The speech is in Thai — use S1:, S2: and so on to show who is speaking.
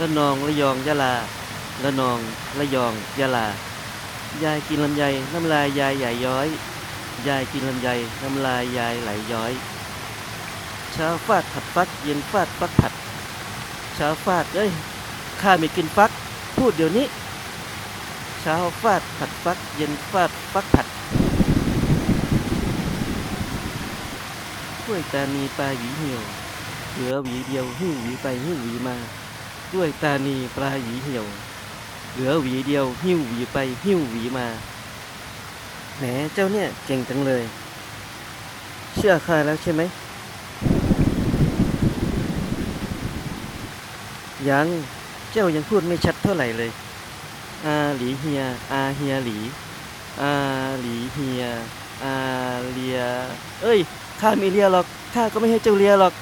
S1: ระนองระยองยะลาระนองระยองยะลายายกินลำไยน้ำลายยายใหญ่ย้อย ยายกินลำไยน้ำลายยายไหลย้อย เช้าฟาดผัดฟักเย็นฟาดฟักผัด เช้าฟาดเอ้ยข้าไม่กินฟัก พูดเดี๋ยวนี้ เช้าฟาดผัดฟักเย็นฟาดฟักผัดด้วยตานีปลาหวีเหี่ยวเหลือหวีเดียวหิ้วหวีไปหิ้วหวีมา ด้วยตานีปลาหวีเหี่ยว เหลือหวีเดียว หิ้วหวีไปหิ้วหวีมาแหมเจ้าเนี่ยเก่งจังเลย เชื่อข้าแล้วใช่ไหมยังเจ้ายังพูดไม่ชัดเท่าไหร่เลย อาหลีเฮีย อาเฮียหลี อาหลีเฮีย อาเลีย เอ้ย ข้าไม่เลียหรอก ข้าก็ไม่ให้เจ้าเลียหรอก